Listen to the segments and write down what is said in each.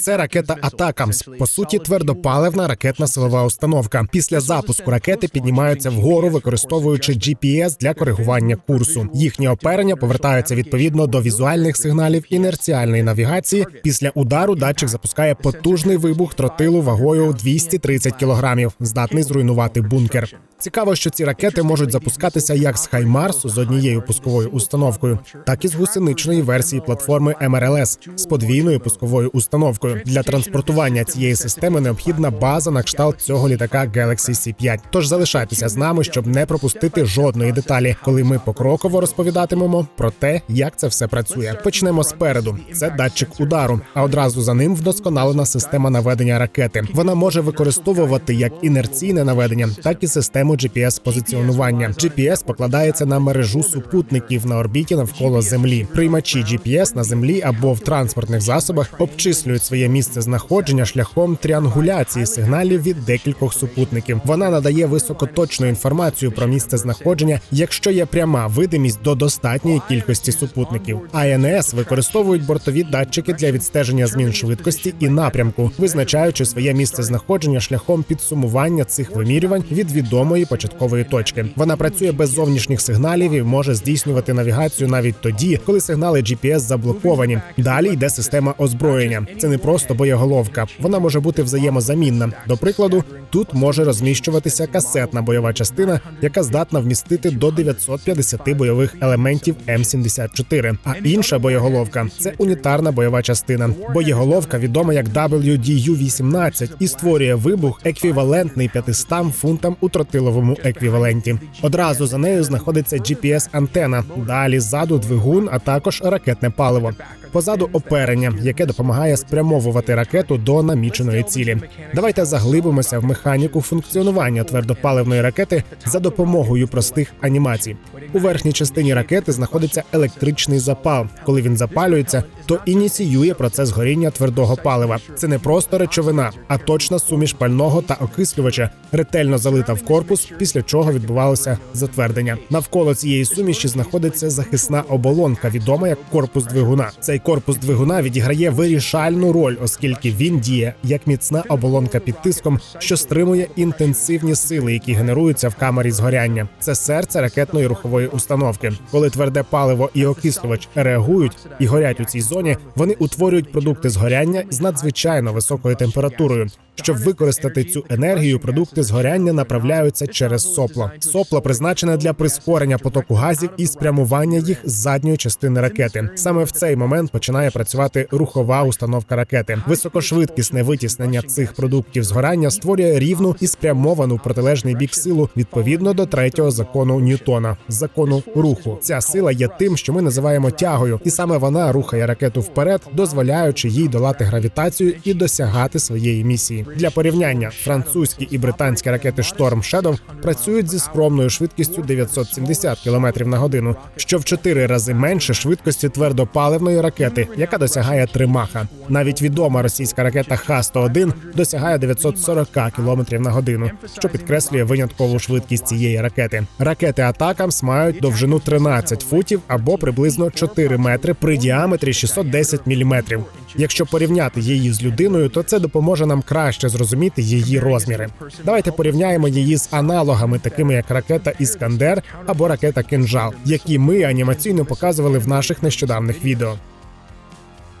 Це ракета Атакамс, по суті, твердопаливна ракетна силова установка. Після запуску ракети піднімаються вгору, використовуючи GPS для коригування курсу. Їхнє оперення повертаються відповідно до візуальних сигналів інерціальної навігації. Після удару датчик запускає потужний вибух тротилу вагою 230 кілограмів, здатний зруйнувати бункер. Цікаво, що ці ракети можуть запускатися як з Хаймарс з однією пусковою установкою, так і з гусеничної версії платформи МРЛС з подвійною пусковою установкою. Для транспортування цієї системи необхідна база на кшталт цього літака Galaxy C5. Тож залишайтеся з нами, щоб не пропустити жодної деталі, коли ми покроково розповідатимемо про те, як це все працює. Почнемо спереду. Це датчик удару, а одразу за ним вдосконалена система наведення ракети. Вона може використовувати як інерційне наведення, так і систему GPS позиціонування. GPS покладається на мережу супутників на орбіті навколо Землі. Приймачі GPS на землі або в транспортних засобах обчислюють своє місце знаходження шляхом тріангуляції сигналів від декількох супутників. Вона надає високоточну інформацію про місце знаходження, якщо є пряма видимість до достатньої кількості супутників. АНС використовують бортові датчики для відстеження змін швидкості і напрямку, визначаючи своє місце знаходження шляхом підсумування цих вимірювань від відомої початкової точки. Вона працює без зовнішніх сигналів і може здійснювати навігацію навіть тоді, коли сигнали GPS заблоковані. Далі йде система озброєння. Це не просто боєголовка. Вона може бути взаємозамінна. До прикладу, тут може розміщуватися касетна бойова частина, яка здатна вмістити до 950 бойових елементів М74. А інша боєголовка це унітарна бойова частина. Боєголовка відома як WDU-18 і створює вибух еквівалентний 500 фунтам у тротиловому еквіваленті. Одразу за нею знаходиться GPS-антена. Далі ззаду двигун, а також ракетне паливо. Позаду оперення, яке допомагає спрямовувати ракету до наміченої цілі. Давайте заглибимося в механіку функціонування твердопаливної ракети за допомогою простих анімацій. У верхній частині ракети знаходиться електричний запал. Коли він запалюється, то ініціює процес горіння твердого палива. Це не просто речовина, а точна суміш пального та окислювача, ретельно залита в корпус, після чого відбувалося затвердення. Навколо цієї суміші знаходиться захисна оболонка, відома як корпус двигуна. Цей корпус двигуна відіграє вирішальну роль, оскільки він діє як міцна оболонка під тиском, що стримує інтенсивні сили, які генеруються в камері згоряння. Це серце ракетної рухової установки. Коли тверде паливо і окислювач реагують і горять у цій зоні, вони утворюють продукти згоряння з надзвичайно високою температурою. Щоб використати цю енергію, продукти згоряння направляються через сопло. Сопло призначене для прискорення потоку газів і спрямування їх з задньої частини ракети. Саме в цей момент починає працювати рухова установка ракети. Високошвидкісне витіснення цих продуктів згорання створює рівну і спрямовану протилежний бік силу відповідно до третього закону Ньютона закону руху. Ця сила є тим, що ми називаємо тягою, і саме вона рухає ракету вперед, дозволяючи їй долати гравітацію і досягати своєї місії. Для порівняння французькі і британські ракети Storm Shadow працюють зі скромною швидкістю 970 км на годину, що в 4 рази менше швидкості твердопаливної ракети, яка досягає 3 маха. Навіть відома російська ракета Х-101 досягає 940 км на годину, що підкреслює виняткову швидкість цієї ракети. Ракети Атакамс мають довжину 13 футів або приблизно 4 метри при діаметрі 610 міліметрів. Якщо порівняти її з людиною, то це допоможе нам краще зрозуміти її розміри. Давайте порівняємо її з аналогами, такими як ракета Іскандер або ракета Кинжал, які ми анімаційно показували в наших нещодавних відео.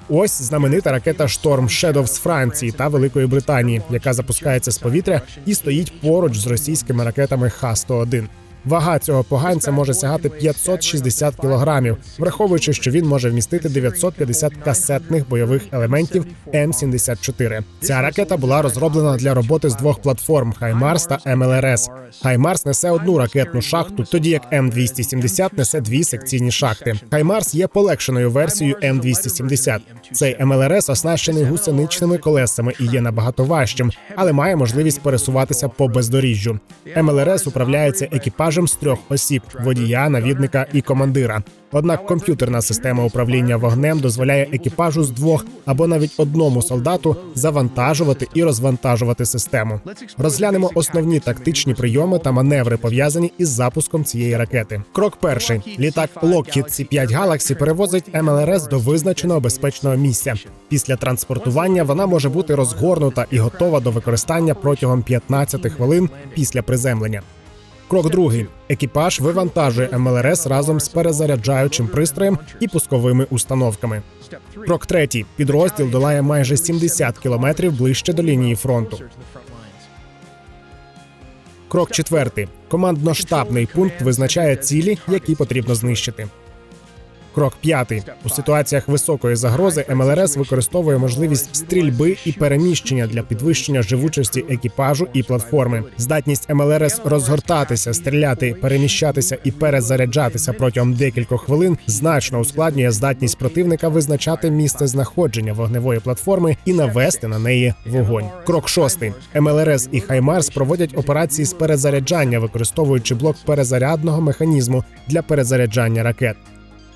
Ось знаменита ракета Шторм Shadow з Франції та Великої Британії, яка запускається з повітря і стоїть поруч з російськими ракетами Х-101. Вага цього поганця може сягати 560 кілограмів, враховуючи, що він може вмістити 950 касетних бойових елементів М74. Ця ракета була розроблена для роботи з двох платформ Хаймарс та МЛРС. Хаймарс несе одну ракетну шахту, тоді як М270 несе дві секційні шахти. Хаймарс є полегшеною версією М270. Цей МЛРС оснащений гусеничними колесами і є набагато важчим, але має можливість пересуватися по бездоріжжю. МЛРС управляється екіпажем екіпажем з трьох осіб: водія, навідника і командира. Однак комп'ютерна система управління вогнем дозволяє екіпажу з двох або навіть одному солдату завантажувати і розвантажувати систему. Розглянемо основні тактичні прийоми та маневри пов'язані із запуском цієї ракети. Крок перший: літак Lockheed C-5 Galaxy перевозить МЛРС до визначеного безпечного місця. Після транспортування вона може бути розгорнута і готова до використання протягом 15 хвилин після приземлення. Крок другий: екіпаж вивантажує МЛРС разом з перезаряджаючим пристроєм і пусковими установками. Крок третій: підрозділ долає майже 70 кілометрів ближче до лінії фронту. Крок четвертий: командно-штабний пункт визначає цілі, які потрібно знищити. Крок п'ятий у ситуаціях високої загрози МЛРС використовує можливість стрільби і переміщення для підвищення живучості екіпажу і платформи. Здатність МЛРС розгортатися, стріляти, переміщатися і перезаряджатися протягом декількох хвилин значно ускладнює здатність противника визначати місце знаходження вогневої платформи і навести на неї вогонь. Крок шостий МЛРС і Хаймарс проводять операції з перезаряджання, використовуючи блок перезарядного механізму для перезаряджання ракет.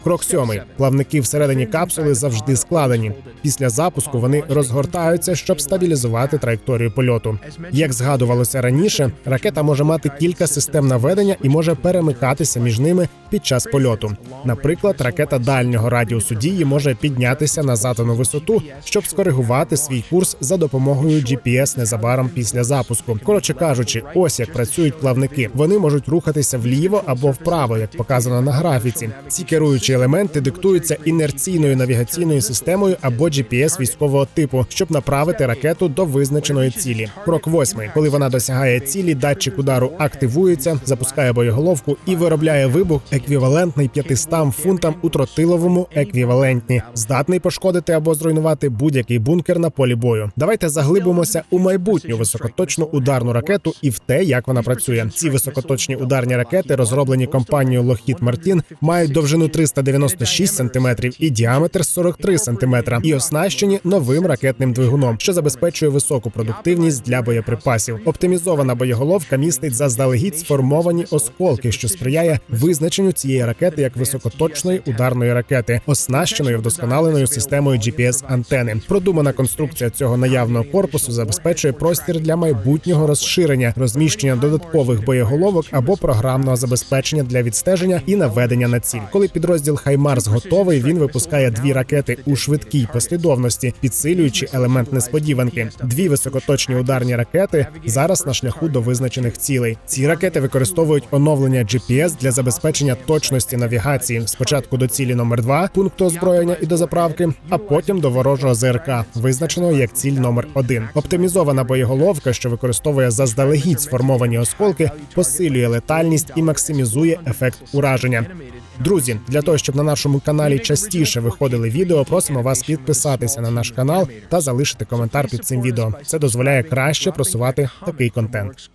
Крок сьомий. Плавники всередині капсули завжди складені. Після запуску вони розгортаються, щоб стабілізувати траєкторію польоту. Як згадувалося раніше, ракета може мати кілька систем наведення і може перемикатися між ними під час польоту. Наприклад, ракета дальнього радіусу дії може піднятися на задану висоту, щоб скоригувати свій курс за допомогою GPS незабаром після запуску. Коротше кажучи, ось як працюють плавники. Вони можуть рухатися вліво або вправо, як показано на графіці. Ці керуючі елементи диктуються інерційною навігаційною системою або GPS військового типу, щоб направити ракету до визначеної цілі. Крок восьмий. Коли вона досягає цілі, датчик удару активується, запускає боєголовку і виробляє вибух, еквівалентний 500 фунтам у тротиловому еквівалентні, здатний пошкодити або зруйнувати будь-який бункер на полі бою. Давайте заглибимося у майбутню високоточну ударну ракету і в те, як вона працює. Ці високоточні ударні ракети, розроблені компанією Lockheed Martin, мають довжину 396 см і діаметр 43 см, і оснащені новим ракетним двигуном, що забезпечує високу продуктивність для боєприпасів. Оптимізована боєголовка містить заздалегідь сформовані осколки, що сприяє визначенню цієї ракети як високоточної ударної ракети, оснащеної вдосконаленою системою GPS антени. Продумана конструкція цього наявного корпусу забезпечує простір для майбутнього розширення, розміщення додаткових боєголовок або програмного забезпечення для відстеження і наведення на ціль. Коли підрозділ Хаймарс готовий, він випускає дві ракети у швидкій послідовності, підсилюючи елемент несподіванки. Дві високоточні ударні ракети зараз на шляху до визначених цілей. Ці ракети використовують оновлення GPS для забезпечення точності навігації спочатку до цілі номер 2 пункту озброєння і до заправки, а потім до ворожого ЗРК, визначеного як ціль номер 1 Оптимізована боєголовка, що використовує заздалегідь сформовані осколки, посилює летальність і максимізує ефект ураження. Друзі, для того щоб на нашому каналі частіше виходили відео, просимо вас підписатися на наш канал та залишити коментар під цим відео. Це дозволяє краще просувати такий контент.